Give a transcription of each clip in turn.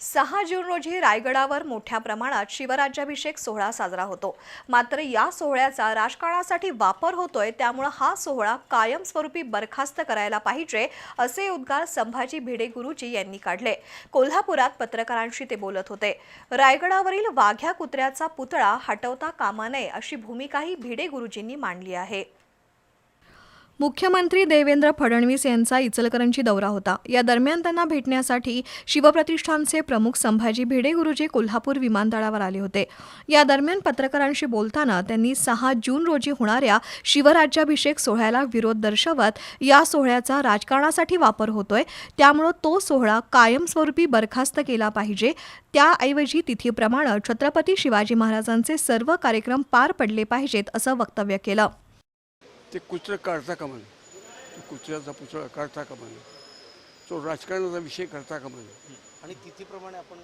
सहा जून रोजी रायगडावर मोठ्या प्रमाणात शिवराज्याभिषेक सोहळा साजरा होतो. मात्र या सोहळ्याचा राजकारणासाठी वापर होतोय त्यामुळे हा सोहळा कायमस्वरूपी बरखास्त करायला पाहिजे असे उद्गार संभाजी भिडे गुरुजी यांनी काढले. कोल्हापुरात पत्रकारांशी ते बोलत होते. रायगडावरील वाघ्या कुत्र्याचा पुतळा हटवता कामा नये अशी भूमिकाही भिडे गुरुजींनी मांडली आहे. मुख्यमंत्री देवेंद्र फडणवीस यांचा इचलकरंजी दौरा होता. या दरम्यान त्यांना भेटण्यासाठी शिवप्रतिष्ठानचे प्रमुख संभाजी भिडे गुरुजी कोल्हापूर विमानतळावर आले होते. या दरम्यान पत्रकारांशी बोलताना त्यांनी सहा जून रोजी होणाऱ्या शिवराज्याभिषेक सोहळ्याला विरोध दर्शवत या सोहळ्याचा राजकारणासाठी वापर होतोय. त्यामुळं तो सोहळा कायमस्वरूपी बरखास्त केला पाहिजे. त्याऐवजी तिथीप्रमाणे छत्रपती शिवाजी महाराजांचे सर्व कार्यक्रम पार पडले पाहिजेत असं वक्तव्य केलं. ते कुत्रं काढता कामा नये तो कुत्र्याचा पुतळा काढता कामा नये तो राजकारणाचा विषय करता कामा नये आणि तिथीप्रमाणे आपण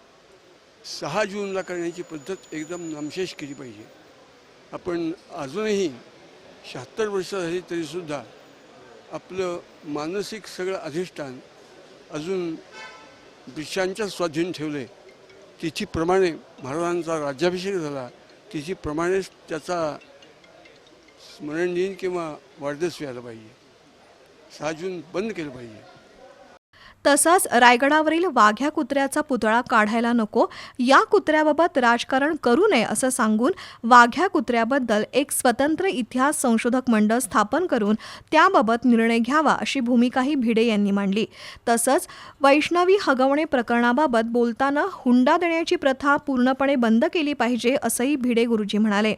सहा जूनला करण्याची पद्धत एकदम नामशेष केली पाहिजे. आपण अजूनही शहात्तर वर्ष झाली तरीसुद्धा आपलं मानसिक सगळं अधिष्ठान अजून ब्रिटिशांच्या स्वाधीन ठेवलं तिथीप्रमाणे महाराजांचा राज्याभिषेक झाला. तिथीप्रमाणेच त्याचा स्मरण दिन किंवा वाढदिवस व्हायला पाहिजे. सहा जून बंद केलं पाहिजे. तसंच रायगडावरील वाघ्या कुत्र्याचा पुतळा काढायला नको या कुत्र्याबाबत राजकारण करू नये असं सांगून वाघ्या कुत्र्याबद्दल एक स्वतंत्र इतिहास संशोधक मंडळ स्थापन करून त्याबाबत निर्णय घ्यावा अशी भूमिकाही भिडे यांनी मांडली. तसंच वैष्णवी हगवणे प्रकरणाबाबत बोलताना हुंडा देण्याची प्रथा पूर्णपणे बंद केली पाहिजे असंही भिडे गुरुजी म्हणाले.